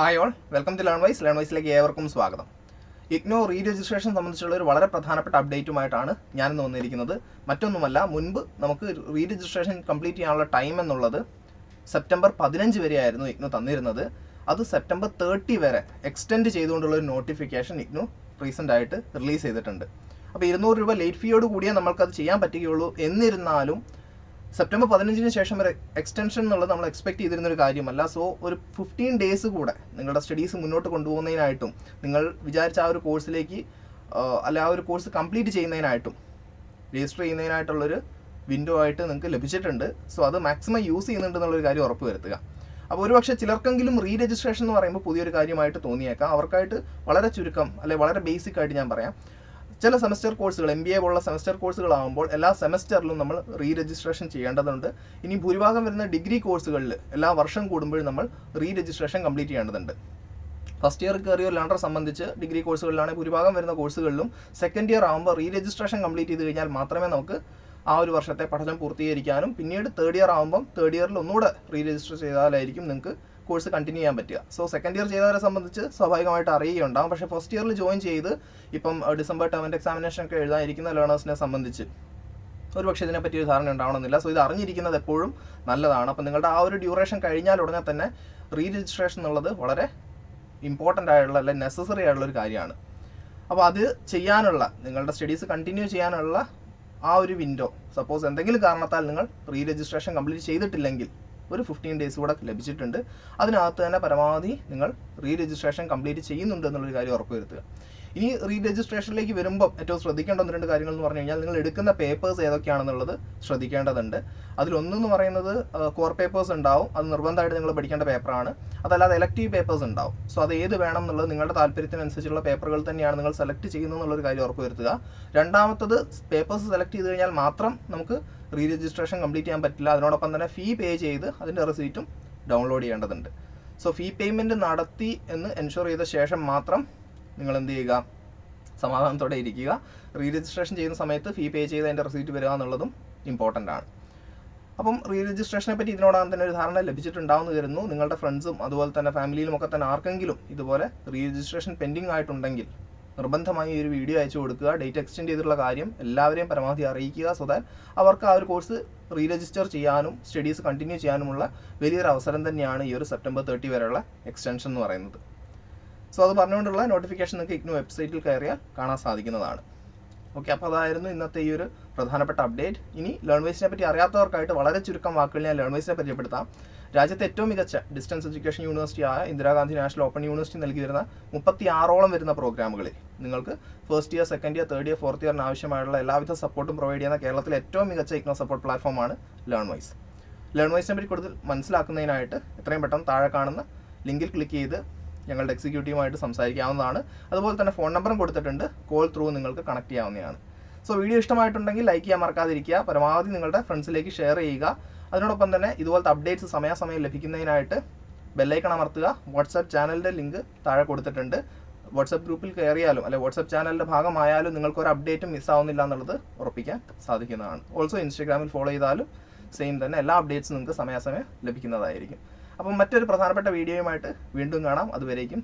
All welcome to learn wise learn വൈസിലേക്ക് ഏവർക്കും സ്വാഗതം. IGNOU re registration സംബന്ധിച്ചുള്ള ഒരു വളരെ പ്രധാനപ്പെട്ട അപ്ഡേറ്റുമായിട്ടാണ് ഞാനിന്ന് വന്നിരിക്കുന്നത്. മറ്റൊന്നുമല്ല മുൻപ് നമുക്ക് റീ രജിസ്ട്രേഷൻ കംപ്ലീറ്റ് ചെയ്യാനുള്ള ടൈം എന്നുള്ളത് സെപ്റ്റംബർ പതിനഞ്ച് വരെയായിരുന്നു ഇഗ്നോ തന്നിരുന്നത്. അത് സെപ്റ്റംബർ തേർട്ടി വരെ എക്സ്റ്റെൻഡ് ചെയ്തുകൊണ്ടുള്ള ഒരു നോട്ടിഫിക്കേഷൻ ഇഗ്നോ റീസെന്റ് ആയിട്ട് റിലീസ് ചെയ്തിട്ടുണ്ട്. അപ്പോൾ ഇരുന്നൂറ് രൂപ ലേറ്റ് ഫീയോട് കൂടിയേ നമ്മൾക്കത് ചെയ്യാൻ പറ്റുകയുള്ളൂ. എന്നിരുന്നാലും സെപ്റ്റംബർ പതിനഞ്ചിന് ശേഷം ഒരു എക്സ്റ്റൻഷൻ എന്നുള്ളത് നമ്മൾ എക്സ്പെക്ട് ചെയ്തിരുന്ന ഒരു കാര്യമല്ല. സോ ഒരു ഫിഫ്റ്റീൻ ഡേയ്സ് കൂടെ നിങ്ങളുടെ സ്റ്റഡീസ് മുന്നോട്ട് കൊണ്ടുപോകുന്നതിനായിട്ടും നിങ്ങൾ വിചാരിച്ച ആ ഒരു കോഴ്സിലേക്ക് അല്ല ആ ഒരു കോഴ്സ് കംപ്ലീറ്റ് ചെയ്യുന്നതിനായിട്ടും രജിസ്റ്റർ ചെയ്യുന്നതിനായിട്ടുള്ളൊരു വിൻഡോ ആയിട്ട് നിങ്ങൾക്ക് ലഭിച്ചിട്ടുണ്ട്. സോ അത് മാക്സിമം യൂസ് ചെയ്യുന്നുണ്ട് എന്നുള്ളൊരു കാര്യം ഉറപ്പ് വരുത്തുക. അപ്പോൾ ഒരുപക്ഷെ ചിലർക്കെങ്കിലും റീ രജിസ്ട്രേഷൻ എന്ന് പറയുമ്പോൾ പുതിയൊരു കാര്യമായിട്ട് തോന്നിയേക്കാം. അവർക്കായിട്ട് വളരെ ചുരുക്കം അല്ലെ വളരെ ബേസിക് ആയിട്ട് ഞാൻ പറയാം. ചില സെമസ്റ്റർ കോഴ്സുകൾ എം ബി എ പോലുള്ള സെമസ്റ്റർ കോഴ്സുകളാകുമ്പോൾ എല്ലാ സെമസ്റ്ററിലും നമ്മൾ റീ രജിസ്ട്രേഷൻ ചെയ്യേണ്ടതുണ്ട്. ഇനി ഭൂരിഭാഗം വരുന്ന ഡിഗ്രി കോഴ്സുകളിൽ എല്ലാ വർഷം കൂടുമ്പോഴും നമ്മൾ റീ രജിസ്ട്രേഷൻ കംപ്ലീറ്റ് ചെയ്യേണ്ടതുണ്ട്. ഫസ്റ്റ് ഇയർ കയറിയ ലാണ്ടർ സംബന്ധിച്ച് ഡിഗ്രി കോഴ്സുകളിലാണെങ്കിൽ ഭൂരിഭാഗം വരുന്ന കോഴ്സുകളിലും സെക്കൻഡ് ഇയർ ആകുമ്പോൾ റീ രജിസ്ട്രേഷൻ കംപ്ലീറ്റ് ചെയ്ത് കഴിഞ്ഞാൽ മാത്രമേ നമുക്ക് ആ ഒരു വർഷത്തെ പഠനം പൂർത്തീകരിക്കാനും പിന്നീട് തേർഡ് ഇയർ ആകുമ്പം തേർഡ് ഇയറിൽ ഒന്നുകൂടെ റീ രജിസ്റ്റർ ചെയ്താലായിരിക്കും നിങ്ങൾക്ക് കോഴ്സ് കണ്ടിന്യൂ ചെയ്യാൻ പറ്റുക. സോ സെക്കൻഡ് ഇയർ ചെയ്തവരെ സംബന്ധിച്ച് സ്വാഭാവികമായിട്ട് അറിയുകയുണ്ടാകും പക്ഷേ ഫസ്റ്റ് ഇയറിൽ ജോയിൻ ചെയ്ത് ഇപ്പം ഡിസംബർ ടേമിന്റെ എക്സാമിനേഷൻ ഒക്കെ എഴുതാനിരിക്കുന്ന ലേണേഴ്സിനെ സംബന്ധിച്ച് ഒരു പക്ഷേ ഇതിനെപ്പറ്റി ഒരു ധാരണ ഉണ്ടാവണമെന്നില്ല. സോ ഇത് അറിഞ്ഞിരിക്കുന്നത് എപ്പോഴും നല്ലതാണ്. അപ്പം നിങ്ങളുടെ ആ ഒരു ഡ്യൂറേഷൻ കഴിഞ്ഞാൽ ഉടനെ തന്നെ റീ രജിസ്ട്രേഷൻ എന്നുള്ളത് വളരെ ഇമ്പോർട്ടന്റ് ആയുള്ള അല്ലെങ്കിൽ നെസസറി ആയിട്ടുള്ള ഒരു കാര്യമാണ്. അപ്പോൾ അത് ചെയ്യാനുള്ള നിങ്ങളുടെ സ്റ്റഡീസ് കണ്ടിന്യൂ ചെയ്യാനുള്ള ആ ഒരു വിൻഡോ സപ്പോസ് എന്തെങ്കിലും കാരണത്താൽ നിങ്ങൾ റീ രജിസ്ട്രേഷൻ കംപ്ലീറ്റ് ചെയ്തിട്ടില്ലെങ്കിൽ ഒരു ഫിഫ്റ്റീൻ ഡേയ്സ് കൂടെ ലഭിച്ചിട്ടുണ്ട്. അതിനകത്ത് തന്നെ പരമാവധി നിങ്ങൾ റീ രജിസ്ട്രേഷൻ കംപ്ലീറ്റ് ചെയ്യുന്നുണ്ട് എന്നുള്ളൊരു കാര്യം ഉറപ്പുവരുത്തുക. ഇനി റീ രജിസ്ട്രേഷനിലേക്ക് വരുമ്പോൾ ഏറ്റവും ശ്രദ്ധിക്കേണ്ട ഒന്ന് രണ്ട് കാര്യങ്ങൾ എന്ന് പറഞ്ഞു കഴിഞ്ഞാൽ നിങ്ങൾ എടുക്കുന്ന പേപ്പേഴ്സ് ഏതൊക്കെയാണെന്നുള്ളത് ശ്രദ്ധിക്കേണ്ടതുണ്ട്. അതിലൊന്നെന്ന് പറയുന്നത് കോർ പേപ്പേഴ്സ് ഉണ്ടാവും അത് നിർബന്ധമായിട്ട് നിങ്ങൾ പഠിക്കേണ്ട പേപ്പറാണ് അതല്ലാതെ എലക്റ്റീവ് പേപ്പേഴ്സ് ഉണ്ടാവും. സോ അത് ഏത് വേണം എന്നുള്ളത് നിങ്ങളുടെ താല്പര്യത്തിനനുസരിച്ചുള്ള പേപ്പറുകൾ തന്നെയാണ് നിങ്ങൾ സെലക്ട് ചെയ്യുന്നത് എന്നുള്ളൊരു കാര്യം ഉറപ്പുവരുത്തുക. രണ്ടാമത്തത് പേപ്പേഴ്സ് സെലക്ട് ചെയ്ത് കഴിഞ്ഞാൽ മാത്രം നമുക്ക് റീ രജിസ്ട്രേഷൻ കംപ്ലീറ്റ് ചെയ്യാൻ പറ്റില്ല. അതിനോടൊപ്പം തന്നെ ഫീ പേ ചെയ്ത് അതിന്റെ റെസീറ്റും ഡൗൺലോഡ് ചെയ്യേണ്ടതുണ്ട്. സോ ഫീ പേയ്മെന്റ് നടത്തി എന്ന് എൻഷുർ ചെയ്ത ശേഷം മാത്രം നിങ്ങൾ എന്ത് ചെയ്യുക? സമാധാനത്തോടെ ഇരിക്കുക. റീ രജിസ്ട്രേഷൻ ചെയ്യുന്ന സമയത്ത് ഫീ പേ ചെയ്ത് അതിന്റെ റെസീറ്റ് വരിക എന്നുള്ളതും ഇമ്പോർട്ടന്റ് ആണ്. അപ്പം റീ രജിസ്ട്രേഷനെ പറ്റി ഇതിനോടകം തന്നെ ഒരു ധാരണ ലഭിച്ചിട്ടുണ്ടാവുമെന്ന് കരുതുന്നു. നിങ്ങളുടെ ഫ്രണ്ട്സും അതുപോലെ തന്നെ ഫാമിലിയിലും ഒക്കെ തന്നെ ആർക്കെങ്കിലും ഇതുപോലെ റീ രജിസ്ട്രേഷൻ പെൻഡിങ് ആയിട്ടുണ്ടെങ്കിൽ നിർബന്ധമായി ഒരു വീഡിയോ അയച്ചു കൊടുക്കുക ഡേറ്റ് എക്സ്റ്റെൻഡ് ചെയ്തിട്ടുള്ള കാര്യം എല്ലാവരെയും പരമാവധി അറിയിക്കുക സോ ദാറ്റ് അവർക്ക് ആ ഒരു കോഴ്സ് റീ രജിസ്റ്റർ ചെയ്യാനും സ്റ്റഡീസ് കണ്ടിന്യൂ ചെയ്യാനുമുള്ള വലിയൊരു അവസരം തന്നെയാണ് ഈ ഒരു സെപ്റ്റംബർ തേർട്ടി വരെയുള്ള എക്സ്റ്റൻഷൻ എന്ന് പറയുന്നത്. സോ അത് പറഞ്ഞുകൊണ്ടുള്ള നോട്ടിഫിക്കേഷൻ നിങ്ങൾക്ക് ഇഗ്നു വെബ്സൈറ്റിൽ കയറിയാൽ കാണാൻ സാധിക്കുന്നതാണ്. ഓക്കെ അപ്പോൾ അതായിരുന്നു ഇന്നത്തെ ഈ ഒരു പ്രധാനപ്പെട്ട അപ്ഡേറ്റ് ഇനി ലേൺവേസിനെ പറ്റി അറിയാത്തവർക്കായിട്ട് വളരെ ചുരുക്കം വാക്കുകൾ ഞാൻ ലേൺവേസിനെ പരിചയപ്പെടുത്താം. രാജ്യത്തെ ഏറ്റവും മികച്ച ഡിസ്റ്റൻസ് എഡ്യൂക്കേഷൻ യൂണിവേഴ്സിറ്റി ആയ ഇന്ദിരാഗാന്ധി നാഷണൽ ഓപ്പൺ യൂണിവേഴ്സിറ്റി നൽകി വരുന്ന മുപ്പത്തി ആറോളം വരുന്ന പ്രോഗ്രാമുകളിൽ നിങ്ങൾക്ക് first year second year third year fourth ഇയറിന് ആവശ്യമായുള്ള എല്ലാവിധ സപ്പോർട്ടും പ്രൊവൈഡ് ചെയ്യുന്ന കേരളത്തിലെ ഏറ്റവും മികച്ച ഇഗ്നോ സപ്പോർട്ട് പ്ലാറ്റ്ഫോമാണ് ലേൺ വൈസ് ലേൺ വൈസിനെ പറ്റി കൂടുതൽ മനസ്സിലാക്കുന്നതിനായിട്ട് എത്രയും പെട്ടെന്ന് താഴെ കാണുന്ന ലിങ്കിൽ ക്ലിക്ക് ചെയ്ത് ഞങ്ങളുടെ എക്സിക്യൂട്ടീവുമായിട്ട് സംസാരിക്കാവുന്നതാണ്. അതുപോലെ തന്നെ ഫോൺ നമ്പറും കൊടുത്തിട്ടുണ്ട്. കോൾ ത്രൂ നിങ്ങൾക്ക് കണക്ട് ചെയ്യാവുന്നതാണ്. സോ വീഡിയോ ഇഷ്ടമായിട്ടുണ്ടെങ്കിൽ ലൈക്ക് ചെയ്യാൻ മറക്കാതിരിക്കുക. പരമാവധി നിങ്ങളുടെ ഫ്രണ്ട്സിലേക്ക് ഷെയർ ചെയ്യുക. അതിനോടൊപ്പം തന്നെ ഇതുപോലത്തെ അപ്ഡേറ്റ്സ് സമയാസമയം ലഭിക്കുന്നതിനായിട്ട് ബെല്ലൈക്കൺ അമർത്തുക. വാട്സാപ്പ് ചാനലിന്റെ ലിങ്ക് താഴെ കൊടുത്തിട്ടുണ്ട്. വാട്സപ്പ് ഗ്രൂപ്പിൽ കയറിയാലും അല്ലെ വാട്സപ്പ് ചാനലിന്റെ ഭാഗമായാലും നിങ്ങൾക്ക് ഒരു അപ്ഡേറ്റും മിസ്സാവുന്നില്ല എന്നുള്ളത് ഉറപ്പിക്കാൻ സാധിക്കുന്നതാണ്. ഓൾസോ ഇൻസ്റ്റാഗ്രാമിൽ ഫോളോ ചെയ്താലും സെയിം തന്നെ എല്ലാ അപ്ഡേറ്റ്സും നിങ്ങൾക്ക് സമയാസമയം ലഭിക്കുന്നതായിരിക്കും. അപ്പം മറ്റൊരു പ്രധാനപ്പെട്ട വീഡിയോയുമായിട്ട് വീണ്ടും കാണാം. അതുവരേക്കും